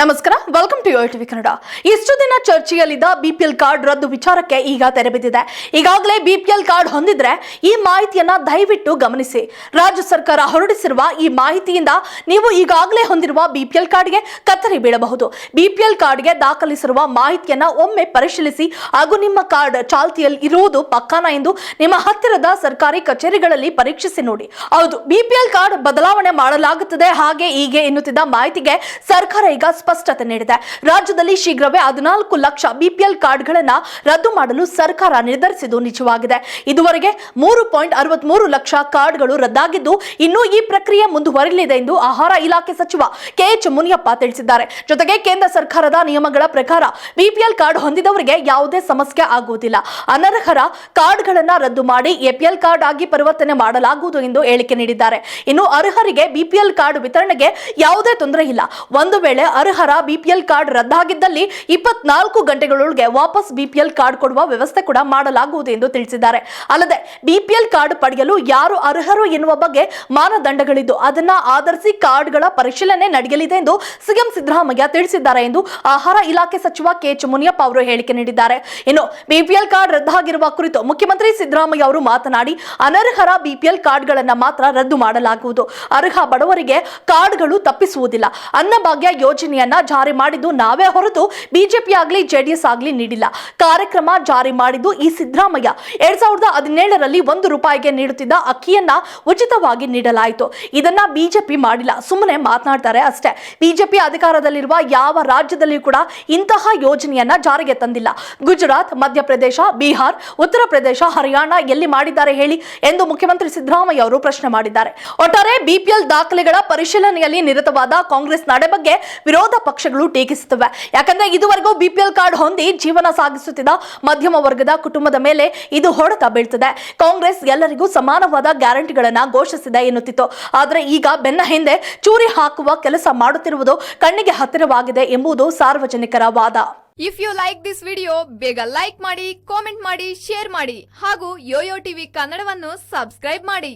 ನಮಸ್ಕಾರ welcome to your TV Kannada ಇಷ್ಟು ದಿನ ಚರ್ಚೆಯಲ್ಲಿದ್ದ ಬಿಪಿಎಲ್ ಕಾರ್ಡ್ ರದ್ದು ವಿಚಾರಕ್ಕೆ ಈಗ ತೆರೆ ಬಿದ್ದಿದೆ. ಈಗಾಗಲೇ ಬಿಪಿಎಲ್ ಕಾರ್ಡ್ ಹೊಂದಿದ್ರೆ ಈ ಮಾಹಿತಿಯನ್ನ ದಯವಿಟ್ಟು ಗಮನಿಸಿ. ರಾಜ್ಯ ಸರ್ಕಾರ ಹೊರಡಿಸಿರುವ ಈ ಮಾಹಿತಿಯಿಂದ ನೀವು ಈಗಾಗಲೇ ಹೊಂದಿರುವ ಬಿಪಿಎಲ್ ಕಾರ್ಡ್ಗೆ ಕತ್ತರಿ ಬೀಳಬಹುದು. ಬಿಪಿಎಲ್ ಕಾರ್ಡ್ಗೆ ದಾಖಲಿಸಿರುವ ಮಾಹಿತಿಯನ್ನ ಒಮ್ಮೆ ಪರಿಶೀಲಿಸಿ, ಹಾಗೂ ನಿಮ್ಮ ಕಾರ್ಡ್ ಚಾಲ್ತಿಯಲ್ಲಿ ಇರುವುದು ಪಕ್ಕಾನ ಎಂದು ನಿಮ್ಮ ಹತ್ತಿರದ ಸರ್ಕಾರಿ ಕಚೇರಿಗಳಲ್ಲಿ ಪರೀಕ್ಷಿಸಿ ನೋಡಿ. ಹೌದು ಬಿಪಿಎಲ್ ಕಾರ್ಡ್ ಬದಲಾವಣೆ ಮಾಡಲಾಗುತ್ತದೆ, ಹಾಗೆ ಹೀಗೆ ಎನ್ನುತ್ತಿದ್ದ ಮಾಹಿತಿಗೆ ಸರ್ಕಾರ ಈಗ ಸ್ಪಷ್ಟತೆ ನೀಡಿದೆ. ರಾಜ್ಯದಲ್ಲಿ ಶೀಘ್ರವೇ ಹದಿನಾಲ್ಕು ಲಕ್ಷ ಬಿಪಿಎಲ್ ಕಾರ್ಡ್ಗಳನ್ನ ರದ್ದು ಮಾಡಲು ಸರ್ಕಾರ ನಿರ್ಧರಿಸಿದ್ದು ನಿಜವಾಗಿದೆ. ಇದುವರೆಗೆ ಮೂರು ಪಾಯಿಂಟ್ ಅರವತ್ಮೂರು ಲಕ್ಷ ಕಾರ್ಡ್ಗಳು ರದ್ದಾಗಿದ್ದು, ಇನ್ನು ಈ ಪ್ರಕ್ರಿಯೆ ಮುಂದುವರಿಯಲಿದೆ ಎಂದು ಆಹಾರ ಇಲಾಖೆ ಸಚಿವ ಕೆಎಚ್ ಮುನಿಯಪ್ಪ ತಿಳಿಸಿದ್ದಾರೆ. ಜೊತೆಗೆ ಕೇಂದ್ರ ಸರ್ಕಾರದ ನಿಯಮಗಳ ಪ್ರಕಾರ ಬಿಪಿಎಲ್ ಕಾರ್ಡ್ ಹೊಂದಿದವರಿಗೆ ಯಾವುದೇ ಸಮಸ್ಯೆ ಆಗುವುದಿಲ್ಲ. ಅನರ್ಹರ ಕಾರ್ಡ್ಗಳನ್ನ ರದ್ದು ಮಾಡಿ ಎಪಿಎಲ್ ಕಾರ್ಡ್ ಆಗಿ ಪರಿವರ್ತನೆ ಮಾಡಲಾಗುವುದು ಎಂದು ಹೇಳಿಕೆ ನೀಡಿದ್ದಾರೆ. ಇನ್ನು ಅರ್ಹರಿಗೆ ಬಿಪಿಎಲ್ ಕಾರ್ಡ್ ವಿತರಣೆಗೆ ಯಾವುದೇ ತೊಂದರೆ ಇಲ್ಲ. ಒಂದು ವೇಳೆ ಅರ್ಹರ ಬಿಪಿಎಲ್ ಕಾರ್ಡ್ ರದ್ದಾಗಿದ್ದಲ್ಲಿ ಇಪ್ಪತ್ನಾಲ್ಕು ಗಂಟೆಗಳೊಳಗೆ ವಾಪಸ್ ಬಿಪಿಎಲ್ ಕಾರ್ಡ್ ಕೊಡುವ ವ್ಯವಸ್ಥೆ ಕೂಡ ಮಾಡಲಾಗುವುದು ಎಂದು ತಿಳಿಸಿದ್ದಾರೆ. ಅಲ್ಲದೆ ಬಿಪಿಎಲ್ ಕಾರ್ಡ್ ಪಡೆಯಲು ಯಾರು ಅರ್ಹರು ಎನ್ನುವ ಬಗ್ಗೆ ಮಾನದಂಡಗಳಿದ್ದು, ಅದನ್ನ ಆಧರಿಸಿ ಕಾರ್ಡ್ಗಳ ಪರಿಶೀಲನೆ ನಡೆಯಲಿದೆ ಎಂದು ಸಿಎಂ ಸಿದ್ದರಾಮಯ್ಯ ತಿಳಿಸಿದ್ದಾರೆ ಎಂದು ಆಹಾರ ಇಲಾಖೆ ಸಚಿವ ಕೆಎಚ್ ಮುನಿಯಪ್ಪ ಅವರು ಹೇಳಿಕೆ ನೀಡಿದ್ದಾರೆ. ಇನ್ನು ಬಿಪಿಎಲ್ ಕಾರ್ಡ್ ರದ್ದಾಗಿರುವ ಕುರಿತು ಮುಖ್ಯಮಂತ್ರಿ ಸಿದ್ದರಾಮಯ್ಯ ಅವರು ಮಾತನಾಡಿ, ಅನರ್ಹರ ಬಿಪಿಎಲ್ ಕಾರ್ಡ್ಗಳನ್ನು ಮಾತ್ರ ರದ್ದು ಮಾಡಲಾಗುವುದು. ಅರ್ಹ ಬಡವರಿಗೆ ಕಾರ್ಡ್ಗಳು ತಪ್ಪಿಸುವುದಿಲ್ಲ. ಅನ್ನಭಾಗ್ಯ ಯೋಜನೆಯನ್ನ ಜಾರಿ ಮಾಡಿದ್ದು ನಾವೇ ಹೊರತು ಬಿಜೆಪಿ ಆಗಲಿ, ಜೆಡಿಎಸ್ ಆಗಲಿ ನೀಡಿಲ್ಲ. ಕಾರ್ಯಕ್ರಮ ಜಾರಿ ಮಾಡಿದ್ದು ಈ ಸಿದ್ದರಾಮಯ್ಯ. ಎರಡ್ ಸಾವಿರದ ಹದಿನೇಳರಲ್ಲಿ ಒಂದು ರೂಪಾಯಿಗೆ ನೀಡುತ್ತಿದ್ದ ಅಕ್ಕಿಯನ್ನ ಉಚಿತವಾಗಿ ನೀಡಲಾಯಿತು. ಇದನ್ನ ಬಿಜೆಪಿ ಮಾಡಿಲ್ಲ. ಸುಮ್ಮನೆ ಮಾತನಾಡ್ತಾರೆ ಅಷ್ಟೇ. ಬಿಜೆಪಿ ಅಧಿಕಾರದಲ್ಲಿರುವ ಯಾವ ರಾಜ್ಯದಲ್ಲಿ ಕೂಡ ಇಂತಹ ಯೋಜನೆಯನ್ನ ಜಾರಿಗೆ ತಂದಿಲ್ಲ. ಗುಜರಾತ್, ಮಧ್ಯಪ್ರದೇಶ, ಬಿಹಾರ್, ಉತ್ತರ ಪ್ರದೇಶ, ಹರಿಯಾಣ ಎಲ್ಲಿ ಮಾಡಿದ್ದಾರೆ ಹೇಳಿ ಎಂದು ಮುಖ್ಯಮಂತ್ರಿ ಸಿದ್ದರಾಮಯ್ಯ ಅವರು ಪ್ರಶ್ನೆ ಮಾಡಿದ್ದಾರೆ. ಒಟ್ಟಾರೆ ಬಿಪಿಎಲ್ ದಾಖಲೆಗಳ ಪರಿಶೀಲನೆಯಲ್ಲಿ ನಿರತವಾದ ಕಾಂಗ್ರೆಸ್ ನಡೆ ಬಗ್ಗೆ ವಿರೋಧ ಪಕ್ಷಗಳು ಟೀಕಿಸುತ್ತವೆ. ಯಾಕಂದ್ರೆ ಇದುವರೆಗೂ ಬಿಪಿಎಲ್ ಕಾರ್ಡ್ ಹೊಂದಿ ಜೀವನ ಸಾಗಿಸುತ್ತಿದ್ದ ಮಧ್ಯಮ ವರ್ಗದ ಕುಟುಂಬದ ಮೇಲೆ ಇದು ಹೊಡೆತ ಬೀಳ್ತದೆ. ಕಾಂಗ್ರೆಸ್ ಎಲ್ಲರಿಗೂ ಸಮಾನವಾದ ಗ್ಯಾರಂಟಿಗಳನ್ನ ಘೋಷಿಸಿದೆ ಎನ್ನುತ್ತಿತ್ತು. ಆದರೆ ಈಗ ಬೆನ್ನ ಹಿಂದೆ ಚೂರಿ ಹಾಕುವ ಕೆಲಸ ಮಾಡುತ್ತಿರುವುದು ಕಣ್ಣಿಗೆ ಹತ್ತಿರವಾಗಿದೆ ಎಂಬುದು ಸಾರ್ವಜನಿಕರ ವಾದ. If you like this video ಬೇಗ ಲೈಕ್ ಮಾಡಿ ಕಾಮೆಂಟ್ ಮಾಡಿ ಶೇರ್ ಮಾಡಿ ಹಾಗೂ ಯೋಯೋ ಟಿವಿ ಕನ್ನಡವನ್ನು ಸಬ್ಸ್ಕ್ರೈಬ್ ಮಾಡಿ.